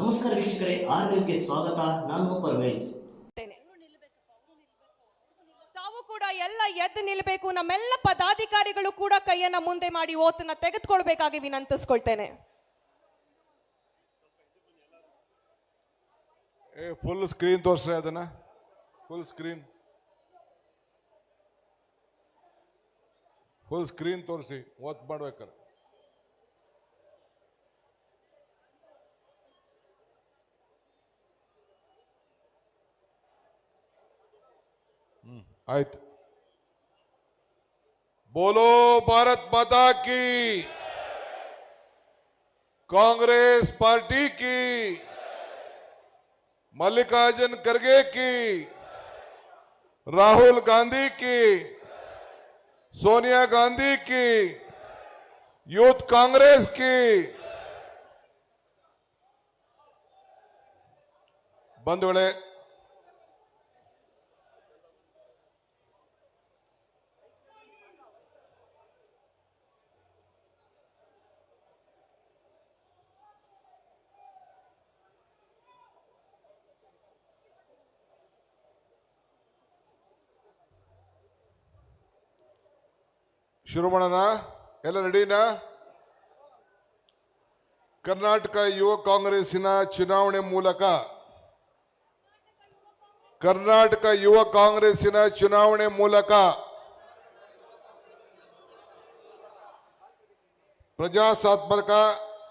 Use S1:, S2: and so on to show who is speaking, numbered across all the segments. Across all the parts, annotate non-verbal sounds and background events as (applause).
S1: ನಮಸ್ಕಾರ ವೀಕ್ಷಕರೇ ಆರ್ ನ್ಯೂಸ್ಗೆ ಸ್ವಾಗತ. ನಾನು ಪರ್ವೇಜ್.
S2: ತಾವು ಕೂಡ ಎಲ್ಲ ಎದ್ದು ನಿಲ್ಲಬೇಕು ನಮ್ಮೆಲ್ಲ ಪದಾಧಿಕಾರಿಗಳು ಕೂಡ ಕೈಯನ್ನ ಮುಂದೆ ಮಾಡಿ ಓತನ್ನ ತೆಗೆದುಕೊಳ್ಬೇಕಾಗಿ ವಿನಂತಿಸ್ಕೊಳ್ತೇನೆ.
S3: ಏ ಫುಲ್ ಸ್ಕ್ರೀನ್ ತೋರಿಸ್ರೆ ಅದನ್ನ. ಫುಲ್ ಸ್ಕ್ರೀನ್ ಫುಲ್ ಸ್ಕ್ರೀನ್ ತೋರಿಸಿ ಓತ್ ಮಾಡ್ಬೇಕಾರೆ आयत। बोलो, भारत माता की। कांग्रेस पार्टी की। मल्लिकार्जुन खड़गे की। राहुल गांधी की। सोनिया गांधी की। यूथ कांग्रेस की। बंधुगढ़ ಶುರು ಎಲ್ಲ ರೆಡಿನಾ ಕರ್ನಾಟಕ ಯುವ ಕಾಂಗ್ರೆಸ್ಸಿನ ಚುನಾವಣೆ ಮೂಲಕ. ಕರ್ನಾಟಕ ಯುವ ಕಾಂಗ್ರೆಸ್ಸಿನ ಚುನಾವಣೆ ಮೂಲಕ. ಪ್ರಜಾಸಾತ್ಮಕ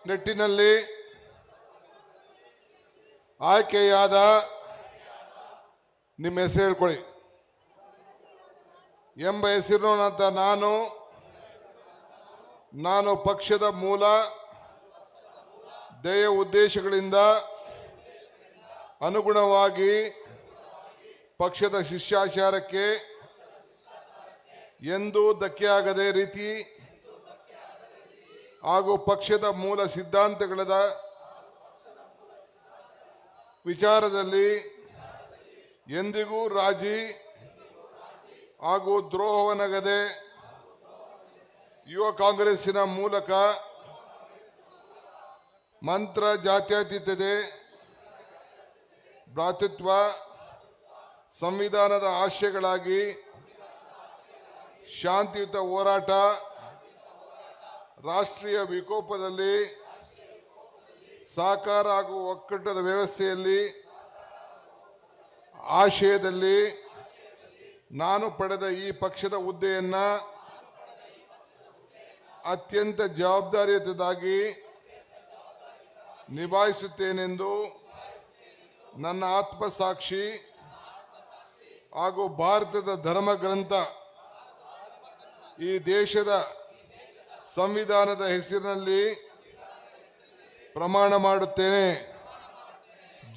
S3: ನಿಟ್ಟಿನಲ್ಲಿ ಆಯ್ಕೆಯಾದ ನಿಮ್ಮ ಹೆಸರು ಹೇಳ್ಕೊಳ್ಳಿ. ಎಂಬ ಹೆಸರಿನಂತ ನಾನು ನಾನು ಪಕ್ಷದ ಮೂಲ ಧ್ಯೇಯ ಉದ್ದೇಶಗಳಿಂದ ಅನುಗುಣವಾಗಿ ಪಕ್ಷದ ಶಿಷ್ಯಾಚಾರಕ್ಕೆ ಎಂದು ಧಕ್ಕೆಯಾಗದೆ ರೀತಿ ಹಾಗೂ ಪಕ್ಷದ ಮೂಲ ಸಿದ್ಧಾಂತಗಳ ವಿಚಾರದಲ್ಲಿ ಎಂದಿಗೂ ರಾಜಿ ಹಾಗೂ ದ್ರೋಹವನಗದೆ ಯುವ ಕಾಂಗ್ರೆಸ್ಸಿನ ಮೂಲಕ ಮಂತ್ರ ಜಾತ್ಯತೀತತೆ, ಭ್ರಾತೃತ್ವ, ಸಂವಿಧಾನದ ಆಶಯಗಳಾಗಿ ಶಾಂತಿಯುತ ಹೋರಾಟ, ರಾಷ್ಟ್ರೀಯ ವಿಕೋಪದಲ್ಲಿ ಸಾಕಾರ ಹಾಗೂ ಒಕ್ಕೂಟದ ವ್ಯವಸ್ಥೆಯಲ್ಲಿ ಆಶಯದಲ್ಲಿ ನಾನು ಪಡೆದ ಈ ಪಕ್ಷದ ಹುದ್ದೆಯನ್ನ ಅತ್ಯಂತ ಜವಾಬ್ದಾರಿಯುತದಾಗಿ ನಿಭಾಯಿಸುತ್ತೇನೆಂದು ನನ್ನ ಆತ್ಮಸಾಕ್ಷಿ ಹಾಗೂ ಭಾರತದ ಧರ್ಮ ಗ್ರಂಥ ಈ ದೇಶದ ಸಂವಿಧಾನದ ಹೆಸರಿನಲ್ಲಿ ಪ್ರಮಾಣ ಮಾಡುತ್ತೇನೆ.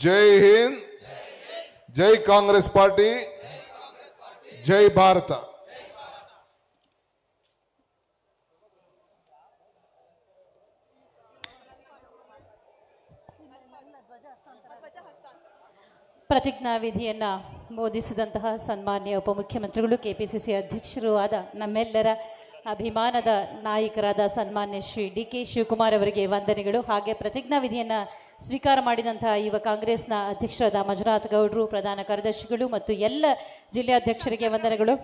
S3: ಜೈ ಹಿಂದ್, ಜೈ ಕಾಂಗ್ರೆಸ್ ಪಾರ್ಟಿ, ಜೈ ಭಾರತ.
S4: ಪ್ರತಿಜ್ಞಾ ವಿಧಿಯನ್ನು ಬೋಧಿಸಿದಂತಹ ಸನ್ಮಾನ್ಯ ಉಪಮುಖ್ಯಮಂತ್ರಿಗಳು, ಕೆಪಿಸಿಸಿ ಅಧ್ಯಕ್ಷರು ಆದ ನಮ್ಮೆಲ್ಲರ ಅಭಿಮಾನದ ನಾಯಕರಾದ ಸನ್ಮಾನ್ಯ ಶ್ರೀ ಡಿ ಕೆ ಶಿವಕುಮಾರ್ ಅವರಿಗೆ ವಂದನೆಗಳು. ಹಾಗೆ ಪ್ರತಿಜ್ಞಾ ವಿಧಿಯನ್ನು ಸ್ವೀಕಾರ ಮಾಡಿದಂತಹ ಯುವ ಕಾಂಗ್ರೆಸ್ನ ಅಧ್ಯಕ್ಷರಾದ ಮಂಜುನಾಥ್ ಗೌಡ್ರು, ಪ್ರಧಾನ ಕಾರ್ಯದರ್ಶಿಗಳು ಮತ್ತು ಎಲ್ಲ ಜಿಲ್ಲಾಧ್ಯಕ್ಷರಿಗೆ ವಂದನೆಗಳು.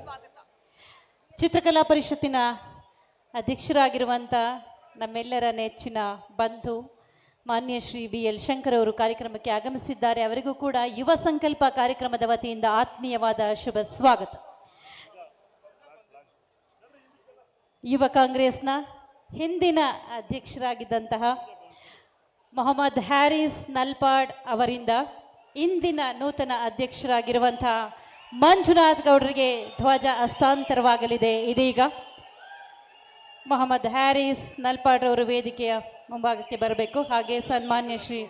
S4: ಚಿತ್ರಕಲಾ ಪರಿಷತ್ತಿನ ಅಧ್ಯಕ್ಷರಾಗಿರುವಂಥ ನಮ್ಮೆಲ್ಲರ ನೆಚ್ಚಿನ ಬಂಧು ಮಾನ್ಯ ಶ್ರೀ ಬಿ ಎಲ್ ಶಂಕರ್ ಅವರು ಕಾರ್ಯಕ್ರಮಕ್ಕೆ ಆಗಮಿಸಿದ್ದಾರೆ. ಅವರಿಗೂ ಕೂಡ ಯುವ ಸಂಕಲ್ಪ ಕಾರ್ಯಕ್ರಮದ ವತಿಯಿಂದ ಆತ್ಮೀಯವಾದ ಶುಭ ಸ್ವಾಗತ. ಯುವ ಕಾಂಗ್ರೆಸ್ನ ಹಿಂದಿನ ಅಧ್ಯಕ್ಷರಾಗಿದ್ದಂತಹ ಮೊಹಮ್ಮದ್ ಹ್ಯಾರಿಸ್ ನಲ್ಪಾಡ್ ಅವರಿಂದ ಇಂದಿನ ನೂತನ ಅಧ್ಯಕ್ಷರಾಗಿರುವಂತಹ ಮಂಜುನಾಥ್ ಗೌಡರಿಗೆ ಧ್ವಜ ಹಸ್ತಾಂತರವಾಗಲಿದೆ. ಇದೀಗ ಮೊಹಮ್ಮದ್ ಹ್ಯಾರಿಸ್ ನಲ್ಪಾಡ್ ಅವರು ವೇದಿಕೆಯ ಮುಂಭಾಗಕ್ಕೆ ಬರಬೇಕು. ಹಾಗೆ ಸನ್ಮಾನ್ಯ ಶ್ರೀ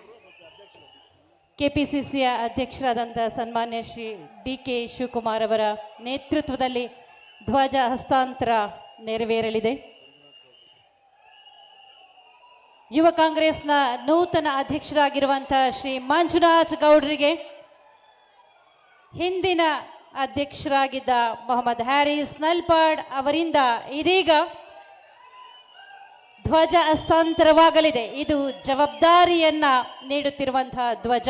S4: ಕೆಪಿಸಿಸಿಯ ಅಧ್ಯಕ್ಷರಾದಂಥ ಸನ್ಮಾನ್ಯ ಶ್ರೀ ಡಿ ಕೆ ಶಿವಕುಮಾರ್ ಅವರ ನೇತೃತ್ವದಲ್ಲಿ ಧ್ವಜ ಹಸ್ತಾಂತರ ನೆರವೇರಲಿದೆ. ಯುವ ಕಾಂಗ್ರೆಸ್ನ ನೂತನ ಅಧ್ಯಕ್ಷರಾಗಿರುವಂತಹ ಶ್ರೀ ಮಂಜುನಾಥ್ ಗೌಡ್ರಿಗೆ ಹಿಂದಿನ ಅಧ್ಯಕ್ಷರಾಗಿದ್ದ ಮೊಹಮ್ಮದ್ ಹ್ಯಾರಿಸ್ ನಲ್ಪಾಡ್ ಅವರಿಂದ ಇದೀಗ ಧ್ವಜ ಹಸ್ತಾಂತರವಾಗಲಿದೆ. ಇದು ಜವಾಬ್ದಾರಿಯನ್ನ ನೀಡುತ್ತಿರುವಂತಹ ಧ್ವಜ.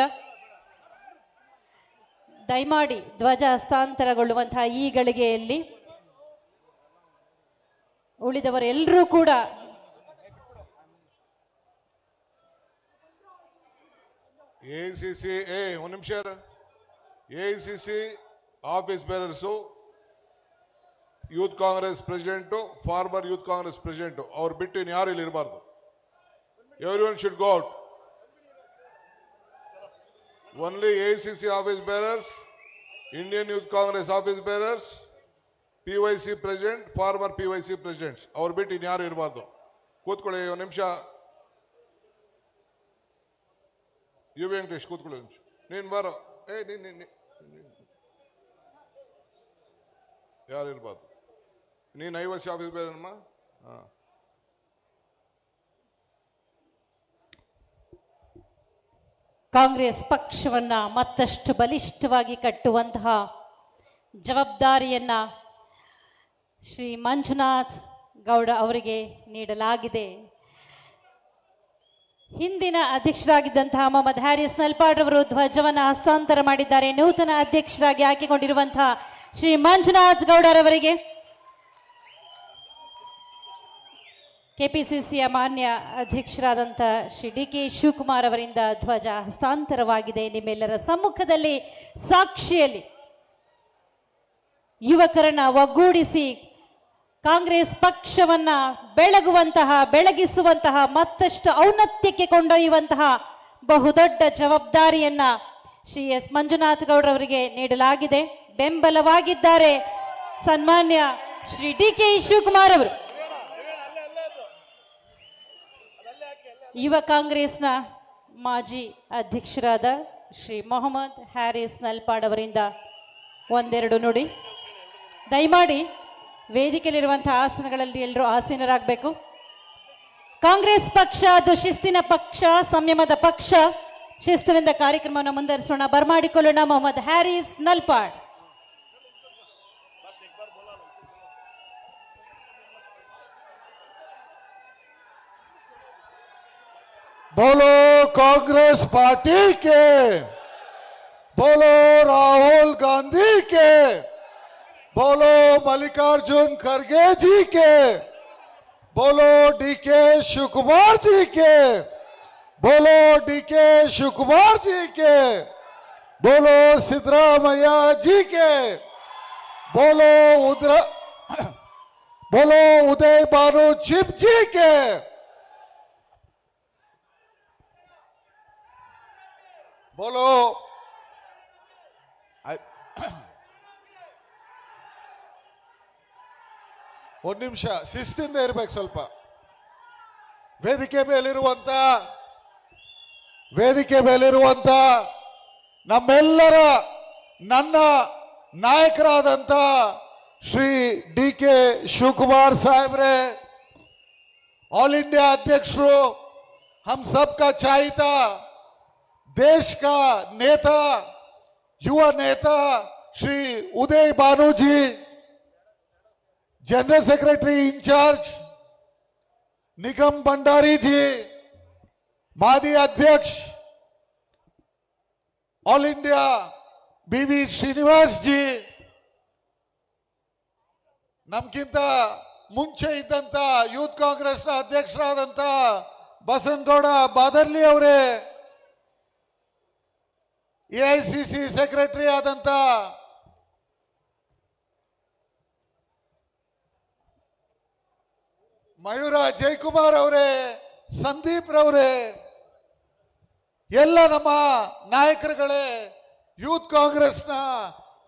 S4: ದಯಮಾಡಿ ಧ್ವಜ ಹಸ್ತಾಂತರಗೊಳ್ಳುವಂತಹ ಈ ಗಳಿಗೆಯಲ್ಲಿ ಉಳಿದವರೆಲ್ಲರೂ ಕೂಡ
S3: ಎ ಸಿ ಸಿ ಒಂದು ನಿಮಿಷ A C C, office bearers. Youth Congress president, former youth Congress president, ಅವ್ರು ಬಿಟ್ಟು ಇನ್ನು ಯಾರು ಇಲ್ಲಿ ಇರಬಾರ್ದು every one should go out only A C C office bearers Indian youth Congress office bearers P Y C president former P Y C presidents ಅವ್ರು ಬಿಟ್ಟು ಇನ್ಯಾರು ಯಾರು ಇರಬಾರ್ದು? ಕೂತ್ಕೊಳ್ಳಿ, ಒಂದು ನಿಮಿಷ. ಯು ವೆಂಕಟೇಶ್, ಕೂತ್ಕೊಳ್ಳಿ ನಿಮಿಷ. ನೀನು ಬರೋ. ಏ ನೀನು. ಯಾರು ಇರ್ಬಾರ್ದು? ನೀನು ಐವತ್ತು ಆಫೀಸ್ ಬೇರೆನಮ್ಮ ಹಾಂ.
S4: ಕಾಂಗ್ರೆಸ್ ಪಕ್ಷವನ್ನ ಮತ್ತಷ್ಟು ಬಲಿಷ್ಠವಾಗಿ ಕಟ್ಟುವಂತಹ ಜವಾಬ್ದಾರಿಯನ್ನ ಶ್ರೀ ಮಂಜುನಾಥ್ ಗೌಡ ಅವರಿಗೆ ನೀಡಲಾಗಿದೆ. ಹಿಂದಿನ ಅಧ್ಯಕ್ಷರಾಗಿದ್ದಂತಹ ಮೊಹಮ್ಮದ್ ಹ್ಯಾರಿಸ್ ನಲ್ಪಾಡ್ ಅವರು ಧ್ವಜವನ್ನು ಹಸ್ತಾಂತರ ಮಾಡಿದ್ದಾರೆ. ನೂತನ ಅಧ್ಯಕ್ಷರಾಗಿ ಆಯ್ಕೆಗೊಂಡಿರುವಂತಹ ಶ್ರೀ ಮಂಜುನಾಥ್ ಗೌಡರವರಿಗೆ ಕೆಪಿಸಿಸಿಯ ಮಾನ್ಯ ಅಧ್ಯಕ್ಷರಾದಂಥ ಶ್ರೀ ಡಿ ಕೆ ಶಿವಕುಮಾರ್ ಅವರಿಂದ ಧ್ವಜ ಹಸ್ತಾಂತರವಾಗಿದೆ. ನಿಮ್ಮೆಲ್ಲರ ಸಮ್ಮುಖದಲ್ಲಿ ಸಾಕ್ಷಿಯಲ್ಲಿ ಯುವಕರನ್ನ ಒಗ್ಗೂಡಿಸಿ ಕಾಂಗ್ರೆಸ್ ಪಕ್ಷವನ್ನ ಬೆಳಗುವಂತಹ, ಬೆಳಗಿಸುವಂತಹ, ಮತ್ತಷ್ಟು ಔನ್ನತ್ಯಕ್ಕೆ ಕೊಂಡೊಯ್ಯುವಂತಹ ಬಹುದೊಡ್ಡ ಜವಾಬ್ದಾರಿಯನ್ನ ಶ್ರೀ ಎಸ್ ಮಂಜುನಾಥ್ ಗೌಡ್ರವರಿಗೆ ನೀಡಲಾಗಿದೆ. ಬೆಂಬಲವಾಗಿದ್ದಾರೆ ಸನ್ಮಾನ್ಯ ಶ್ರೀ ಡಿ ಕೆ ಶಿವಕುಮಾರ್ ಅವರು. ಯುವ ಕಾಂಗ್ರೆಸ್ನ ಮಾಜಿ ಅಧ್ಯಕ್ಷರಾದ ಶ್ರೀ ಮೊಹಮ್ಮದ್ ಹ್ಯಾರಿಸ್ ನಲ್ಪಾಡ್ ಅವರಿಂದ ಒಂದೆರಡು ನುಡಿ. ದಯಮಾಡಿ ವೇದಿಕೆಯಲ್ಲಿರುವಂಥ ಆಸನಗಳಲ್ಲಿ ಎಲ್ಲರೂ ಆಸೀನರಾಗಬೇಕು. ಕಾಂಗ್ರೆಸ್ ಪಕ್ಷ ಅದು ಶಿಸ್ತಿನ ಪಕ್ಷ, ಸಂಯಮದ ಪಕ್ಷ, ಶಿಸ್ತಿನಿಂದ ಕಾರ್ಯಕ್ರಮವನ್ನು ಮುಂದುವರಿಸೋಣ. ಬರಮಾಡಿಕೊಳ್ಳೋಣ ಮೊಹಮ್ಮದ್ ಹ್ಯಾರಿಸ್ ನಲ್ಪಾಡ್.
S5: बोलो कांग्रेस पार्टी के। बोलो राहुल गांधी के। बोलो मल्लिकार्जुन खड़गे जी के। बोलो डीके शिवकुमार जी के। बोलो डीके शिवकुमार जी के। बोलो सिद्धरामैया जी के। बोलो उद्र (coughs) बोलो उदय भानु चिप जी के। Bolo. (coughs) ಒಂದು ನಿಮಿಷ, ಶಿಸ್ತಿಂದ ಇರ್ಬೇಕು ಸ್ವಲ್ಪ ವೇದಿಕೆ ಮೇಲಿರುವಂತ ವೇದಿಕೆ ಮೇಲಿರುವಂತ ನಮ್ಮೆಲ್ಲರ ನನ್ನ ನಾಯಕರಾದಂತ ಶ್ರೀ ಡಿ ಕೆ ಶಿವಕುಮಾರ್ ಸಾಹೇಬ್ರೆ, ಆಲ್ ಇಂಡಿಯಾ ಅಧ್ಯಕ್ಷರು ಹಮ್ ಸಬ್ ಕಾ देश का नेता युवा नेता Shri Uday Bhanu ji general secretary in charge Nigam Bhandari ji मादी अध्यक्ष ऑल इंडिया बीवी ಶ್ರೀನಿವಾಸ್ ಜಿ ನಮ್ಗಿಂತ ಮುಂಚೆ ಇದ್ದಂತ ಯೂತ್ ಕಾಂಗ್ರೆಸ್ನ ಅಧ್ಯಕ್ಷರಾದಂತ ಬಸನಗೌಡ ಬಾದರ್ಲಿ ಅವರೇ ಎಐಸಿಸಿ ಸೆಕ್ರೆಟರಿ ಆದಂತ ಮಯೂರ ಜಯಕುಮಾರ್ ಅವರೇ, ಸಂದೀಪ್ ರವರೇ, ಎಲ್ಲ ನಮ್ಮ ನಾಯಕರುಗಳೇ, ಯೂತ್ ಕಾಂಗ್ರೆಸ್ನ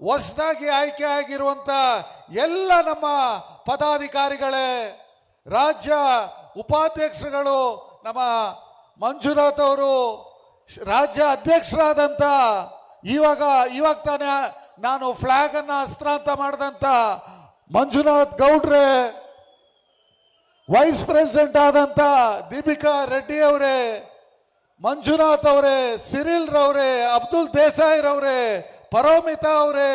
S5: ಹೊಸದಾಗಿ ಆಯ್ಕೆ ಆಗಿರುವಂತ ಎಲ್ಲ ನಮ್ಮ ಪದಾಧಿಕಾರಿಗಳೇ, ರಾಜ್ಯ ಉಪಾಧ್ಯಕ್ಷರುಗಳು, ನಮ್ಮ ಮಂಜುನಾಥ್ ಅವರು ರಾಜ್ಯ ಅಧ್ಯಕ್ಷರಾದಂತ ಇವಾಗ ಇವಾಗ ತಾನೇ ನಾನು ಫ್ಲಾಗ್ ಅನ್ನ ಅಸ್ತ್ರಾಂತ ಮಾಡಿದಂತ ಮಂಜುನಾಥ್ ಗೌಡ್ರೆ ವೈಸ್ ಪ್ರೆಸಿಡೆಂಟ್ ಆದಂತ ದೀಪಿಕಾ ರೆಡ್ಡಿ ಅವರೇ, ಮಂಜುನಾಥ್ ಅವರೇ, ಸಿರಿಲ್ ರವರೇ, ಅಬ್ದುಲ್ ದೇಸಾಯಿ ರವರೇ, ಪರೋಮಿತಾ ಅವರೇ,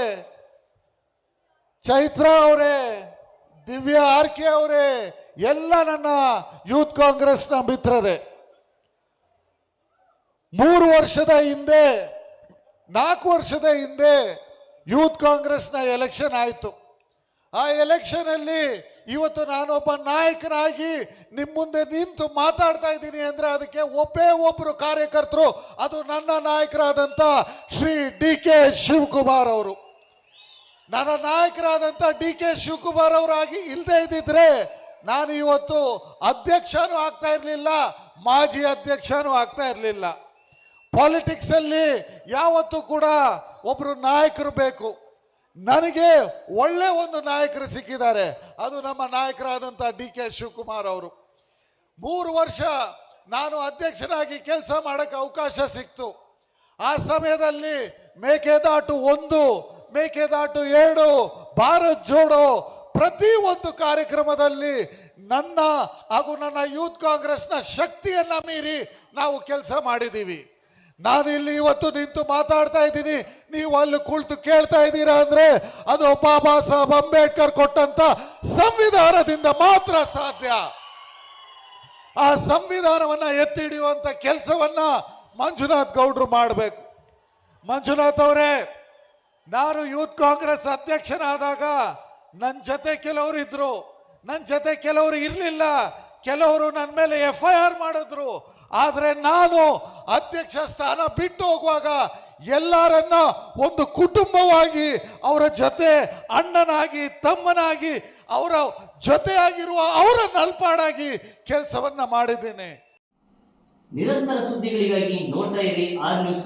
S5: ಚೈತ್ರಾ ಅವರೇ, ದಿವ್ಯಾ ಆರ್ಕೆ ಅವರೇ, ಎಲ್ಲ ನನ್ನ ಯೂತ್ ಕಾಂಗ್ರೆಸ್ನ ಮಿತ್ರರೇ. ಮೂರು ವರ್ಷದ ಹಿಂದೆ, ನಾಲ್ಕು ವರ್ಷದ ಹಿಂದೆ ಯೂತ್ ಕಾಂಗ್ರೆಸ್ನ ಎಲೆಕ್ಷನ್ ಆಯಿತು. ಆ ಎಲೆಕ್ಷನ್ ಅಲ್ಲಿ ಇವತ್ತು ನಾನೊಬ್ಬ ನಾಯಕನಾಗಿ ನಿಮ್ಮ ಮುಂದೆ ನಿಂತು ಮಾತಾಡ್ತಾ ಇದ್ದೀನಿ ಅಂದ್ರೆ ಅದಕ್ಕೆ ಒಬ್ಬೇ ಒಬ್ಬರು ಕಾರ್ಯಕರ್ತರು, ಅದು ನನ್ನ ನಾಯಕರಾದಂಥ ಶ್ರೀ ಡಿ ಕೆ ಶಿವಕುಮಾರ್ ಅವರು. ನನ್ನ ನಾಯಕರಾದಂಥ ಡಿ ಕೆ ಶಿವಕುಮಾರ್ ಅವರಾಗಿ ಇಲ್ಲದೆ ಇದ್ದಿದ್ರೆ ನಾನು ಇವತ್ತು ಅಧ್ಯಕ್ಷನೂ ಆಗ್ತಾ ಇರಲಿಲ್ಲ, ಮಾಜಿ ಅಧ್ಯಕ್ಷನೂ ಆಗ್ತಾ ಇರಲಿಲ್ಲ. ಪಾಲಿಟಿಕ್ಸ್ ಅಲ್ಲಿ ಯಾವತ್ತೂ ಕೂಡ ಒಬ್ರು ನಾಯಕರು ಬೇಕು. ನನಗೆ ಒಳ್ಳೆ ಒಂದು ನಾಯಕರು ಸಿಕ್ಕಿದ್ದಾರೆ. ಅದು ನಮ್ಮ ನಾಯಕರಾದಂಥ ಡಿ ಕೆ ಶಿವಕುಮಾರ್ ಅವರು. ಮೂರು ವರ್ಷ ನಾನು ಅಧ್ಯಕ್ಷನಾಗಿ ಕೆಲಸ ಮಾಡೋಕ್ಕೆ ಅವಕಾಶ ಸಿಕ್ತು. ಆ ಸಮಯದಲ್ಲಿ ಮೇಕೆದಾಟು ಒಂದು, ಮೇಕೆದಾಟು ಎರಡು, ಭಾರತ್ ಜೋಡೋ ಪ್ರತಿ ಒಂದು ಕಾರ್ಯಕ್ರಮದಲ್ಲಿ ನನ್ನ ಹಾಗೂ ನನ್ನ ಯೂತ್ ಕಾಂಗ್ರೆಸ್ನ ಶಕ್ತಿಯನ್ನ ಮೀರಿ ನಾವು ಕೆಲಸ ಮಾಡಿದ್ದೀವಿ. ನಾನು ಇಲ್ಲಿ ಇವತ್ತು ನಿಂತು ಮಾತಾಡ್ತಾ ಇದ್ದೀನಿ. ನೀವು ಅಲ್ಲಿ ಕುಳಿತು ಕೇಳ್ತಾ ಇದ್ದೀರಾ ಅಂದ್ರೆ ಅದು ಬಾಬಾ ಸಾಹೇಬ್ ಅಂಬೇಡ್ಕರ್ ಕೊಟ್ಟಂತ ಸಂವಿಧಾನದಿಂದ ಮಾತ್ರ ಸಾಧ್ಯ. ಆ ಸಂವಿಧಾನವನ್ನ ಎತ್ತಿ ಹಿಡಿಯುವಂತ ಕೆಲಸವನ್ನ ಮಂಜುನಾಥ್ ಗೌಡ್ರು ಮಾಡಬೇಕು. ಮಂಜುನಾಥ್ ಅವರೇ, ನಾನು ಯೂತ್ ಕಾಂಗ್ರೆಸ್ ಅಧ್ಯಕ್ಷನಾದಾಗ ನನ್ನ ಜೊತೆ ಕೆಲವರು ಇದ್ರು. ನನ್ನ ಜೊತೆ ಕೆಲವರು ಇರಲಿಲ್ಲ. ಕೆಲವರು ನನ್ನ ಮೇಲೆ ಎಫ್ ಐ ಆರ್ ಮಾಡಿದ್ರು. ಆದರೆ ನಾನು ಅಧ್ಯಕ್ಷ ಸ್ಥಾನ ಬಿಟ್ಟು ಹೋಗುವಾಗ ಎಲ್ಲರನ್ನ ಒಂದು ಕುಟುಂಬವಾಗಿ, ಅವರ ಜೊತೆ ಅಣ್ಣನಾಗಿ, ತಮ್ಮನಾಗಿ, ಅವರ ಜೊತೆಯಾಗಿರುವ ಅವರ ನಲ್ಪಾಡಾಗಿ ಕೆಲಸವನ್ನ ಮಾಡಿದ್ದೇನೆ.
S1: ನಿರಂತರ ಸುದ್ದಿಗಳಿಗಾಗಿ ನೋಡ್ತಾ ಇರಿ ಆರ್ ನ್ಯೂಸ್